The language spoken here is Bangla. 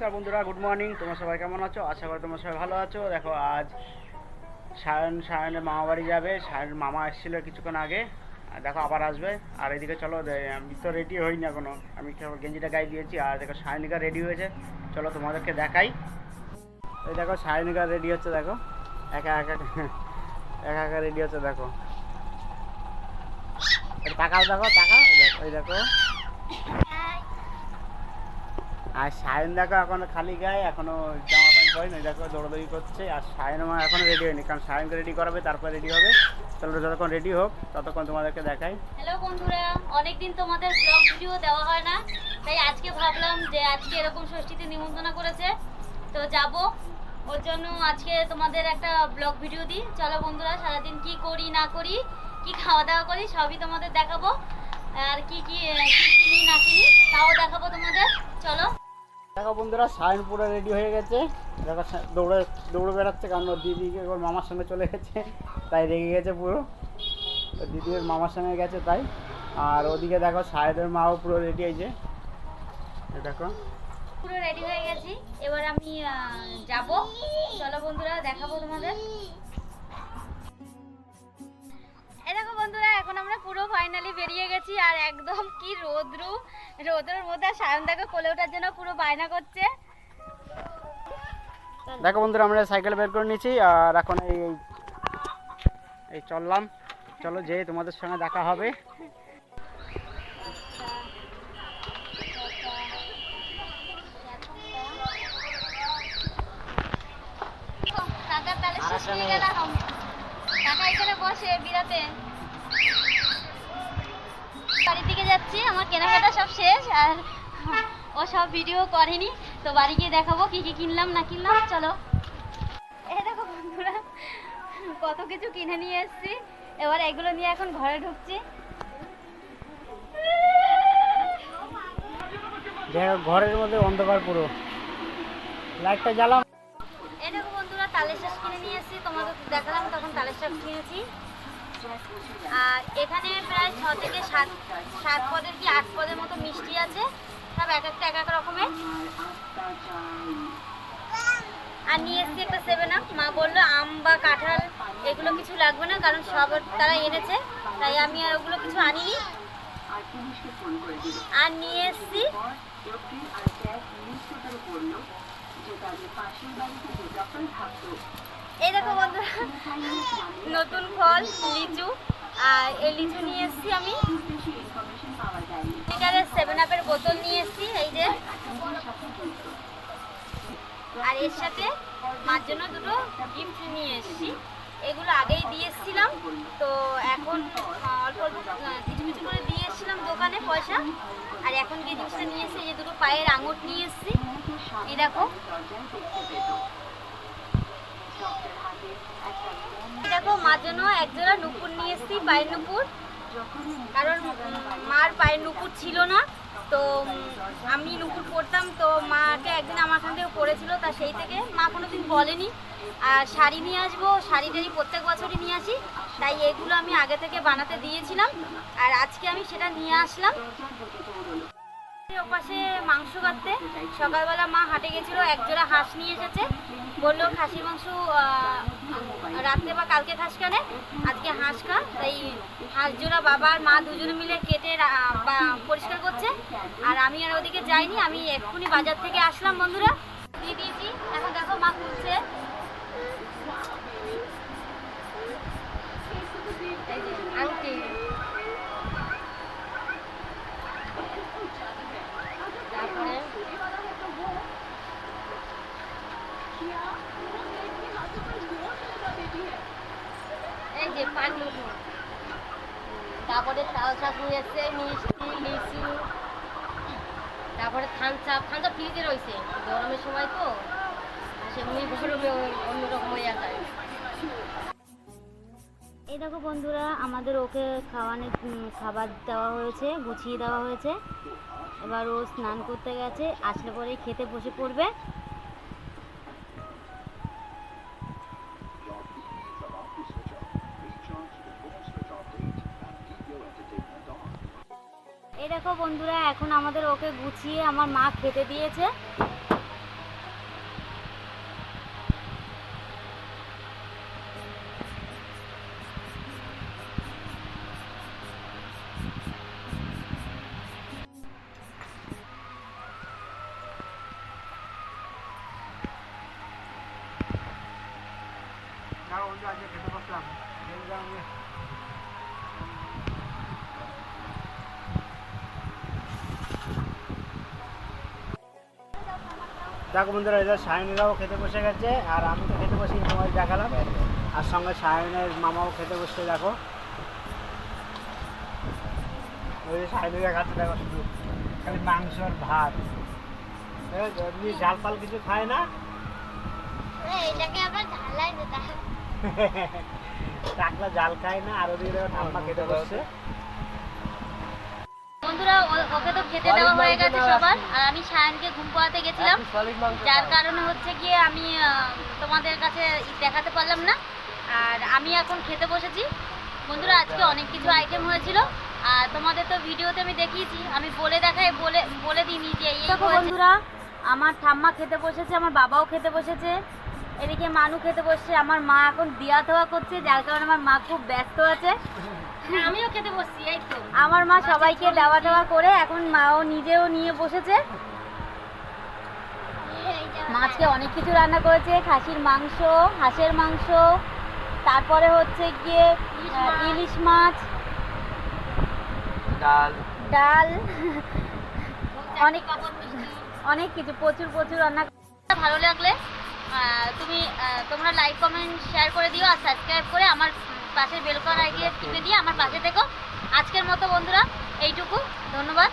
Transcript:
নমস্কার বন্ধুরা গুড মর্নিং তোমরা সবাই কেমন আছো? আশা করি তোমরা সবাই ভালো আছো। দেখো, আজ সায়ন, সায়নের মামা বাড়ি যাবে। সায়ন মামা এসেছিল কিছুক্ষণ আগে। দেখো, আবার আসবে। আর এদিকে চলো আমি তো রেডি হইনি এখনও। আমি কেবল গেঞ্জিটা গায়ে দিয়েছি। আর দেখো, সায়নিকা রেডি হয়েছে। চলো, তোমাদেরকে দেখাই। এই দেখো, সায়নিকা রেডি হচ্ছে, দেখো। একা একা একা একা রেডি হচ্ছে, দেখো। তাকাও, দেখো দেখো, এই দেখো। আর সায়ন দেখো এখনও খালি গায়ে, এখনও জামা প্যান্ট পরেনি ওই দেখো দৌড়াদৌড়ি করছে। আর সায়ন আমার এখনও রেডি হয়নি, কারণ সায়নকে রেডি করাবে, তারপর রেডি হবে। চলো যতক্ষণ রেডি হোক, ততক্ষণ তোমাদেরকে দেখাই। হ্যালো বন্ধুরা, অনেকদিন তোমাদের ব্লগ ভিডিও দেওয়া হয় না, তাই আজকে ভাবলাম যে আজকে এরকম ষষ্ঠীতে নিমন্ত্রণ করেছে। তো যাব, ওর জন্য আজকে তোমাদের একটা ব্লগ ভিডিও দিই। চলো বন্ধুরা, সারাদিন কি করি, না করি, কি খাওয়া দাওয়া করি, সবই তোমাদের দেখাবো। আর কি কি কিনি, না কিনি, তাও দেখাবো তোমাদের। চলো। দেখো বন্ধুরা, সায়ন পুরো রেডি হয়ে গেছে। দেখো দৌড়ে দৌড়ে বেড়াচ্ছে কারণ ওর দিদিকে ওর মামার সঙ্গে চলে গেছে, তাই রেগে গেছে পুরো। দিদি ওর মামার সঙ্গে গেছে তাই। আর ওদিকে দেখো, সায়নের মাও পুরো রেডি হয়েছে। দেখো। পুরো রেডি হয়ে গেছি। এবার আমি যাব। চলো বন্ধুরা, দেখাবো তোমাদের। এই দেখো বন্ধুরা এখন আমরা পুরো ফাইনালি বেরিয়ে গেছি আর একদম কি রোদ্রু। রোদ্রের মধ্যে সায়ন দেখো কোলে ওঠার জন্য পুরো বায়না করছে। দেখো বন্ধুরা আমরা সাইকেল বের করে নিয়েছি আর এখন এই এই- চললাম। চলো যে তোমাদের সঙ্গে দেখা হবে। কাকা এখানে বসে বিরাতে। বাড়ির দিকে যাচ্ছি আমার কেনাকাটা সব শেষ আর ও সব ভিডিও করেনি তো বাড়ি গিয়ে দেখাবো কি কি কিনলাম না কিনলাম চলো। এই দেখো বন্ধুরা কত কিছু কিনে নিয়ে এসেছি। এবার এগুলো নিয়ে এখন ঘরে ঢুকছি। ঘরের মধ্যে অন্ধকার পুরো। লাইটটা জ্বালাম এই দেখো বন্ধুরা তালের শাঁস কিনে নিয়ে এসেছি তোমাদের দেখালাম তখন তালের শাঁস কিনেছি। আর এখানে প্রায় ছ থেকে সাত সাত পদের কি আট পদের মতো মিষ্টি আছে, সব এক একটা, এক এক রকমের। আর নিয়ে এসেছি একটা সেভেন আপ মা বলল, আম বা কাঁঠাল, এগুলো কিছু লাগবে না, কারণ সব তারা এনেছে, তাই আমি আর ওগুলো কিছু আনিনি। আর নিয়ে এসেছি এই দেখো বন্ধুরা, নতুন ফল, লিচু, আর এই লিচু নিয়ে এসেছি আমি। সেভেন আপের বোতল নিয়ে এসেছি, এই যে। আর এর সাথে মার জন্য দুটো গিফট নিয়ে এসেছি। এগুলো আগেই দিয়ে এসেছিলাম তো এখন অল্প অল্প কিছু কিছু করে দিয়ে এসেছিলাম দোকানে পয়সা। আর এখন গিয়ে জিনিসটা নিয়ে এসেছি যে দুটো পায়ের আঙুর নিয়ে এসেছি। এই দেখো। দেখো মার জন্য একজোড়া নুপুর নিয়ে এসেছি, পায়ের নুপুর। কারণ মার পায়ের নুপুর ছিল না। তো আমি নুপুর পরতাম, তো মাকে একদিন আমার এখান থেকে পড়েছিল, তা সেই থেকে মা কোনোদিন বলেনি। আর শাড়ি নিয়ে আসব, শাড়ি টাড়ি প্রত্যেক বছরই নিয়ে আসি। তাই এগুলো আমি আগে থেকে বানাতে দিয়েছিলাম। আর আজকে আমি সেটা নিয়ে আসলাম। ওপাশে মাংস কাটতে। সকালবেলা মা হাটে গেছিল এক জোড়া হাঁস নিয়ে এসেছে। বলল খাসি মাংস রাত্রে বা কালকে খাস কেনে? আজকে হাঁস খা। তাই হাঁস জোড়া বাবা আর মা দুজনে মিলে কেটে পরিষ্কার করছে। আর আমি আর ওদিকে যাইনি, আমি এক্ষুনি বাজার থেকে আসলাম, বন্ধুরা। দিয়ে এখন দেখো মা খুলছে। আংটি। পানি তারপরে তাল চাপ নিয়ে মিষ্টি, লিচু। তারপরে থানচাপ থানচাপ ফ্রিজে রয়েছে। গরমের সময় তো সেমনি গরমে অন্যরকম হয়ে যায়। এই দেখো বন্ধুরা, আমাদের ওকে খাওয়ানোর খাবার দেওয়া হয়েছে, গুছিয়ে দেওয়া হয়েছে। এবার ও স্নান করতে গেছে, আসলে পরে খেতে বসে পড়বে। এই দেখো বন্ধুরা এখন আমাদের ওকে গুছিয়ে আমার মা খেতে দিয়েছে। দেখো বন্ধুরা এদের সায়নীরাও খেতে বসে গেছে আর আমি তো খেতে বসে তোমায় দেখালাম। আর সঙ্গে সায়নের মামাও খেতে বসছে দেখো। ওই যে সায়নীরা খাচ্ছে দেখো শুধু। খালি মাংস আর ভাত। এমনি ঝাল ফাল কিছু খায় না? টাকলা জাল খায় না আর ওদিকে ঠাম্মা খেতে বসছে। বন্ধুরা ওকে তো খেতে দেওয়া হয়ে গেছে সবার। আর আমি সায়নকে ঘুম পাড়াতে গেছিলাম। যার কারণে হচ্ছে গিয়ে আমি তোমাদের কাছে দেখাতে পারলাম না। আর আমি এখন খেতে বসেছি। বন্ধুরা আজকে অনেক কিছু আইটেম হয়েছিল। আর তোমাদের তো ভিডিওতে আমি দেখিয়েছি। আমি বলে দেখাই বলে বলে দিইনি যে এই বন্ধুরা আমার ঠাম্মা খেতে বসেছে আমার বাবাও খেতে বসেছে এদিকে মানু খেতে বসছে আমার মা এখন দিয়া ধোয়া করছে যার কারণে আমার মা খুব ব্যস্ত আছে। আমিও খেতে বসছি এই তো। আমার মা সবাইকে দেওয়া দেওয়া করে এখন মাও নিজেও নিয়ে বসেছে। মাছকে অনেক কিছু রান্না করেছে খাসির মাংস হাঁসের মাংস তারপরে হচ্ছে গিয়ে ইলিশ মাছ। ডাল। ডাল অনেক অনেক কিছু প্রচুর প্রচুর রান্না ভালো লাগলে তুমি তোমরা লাইক কমেন্ট শেয়ার করে দিও আর সাবস্ক্রাইব করে আমার পাশে করা আইডিয়া টিপে দিয়ে আমার পাশে থেকো। আজকের মতো বন্ধুরা এইটুকু। ধন্যবাদ।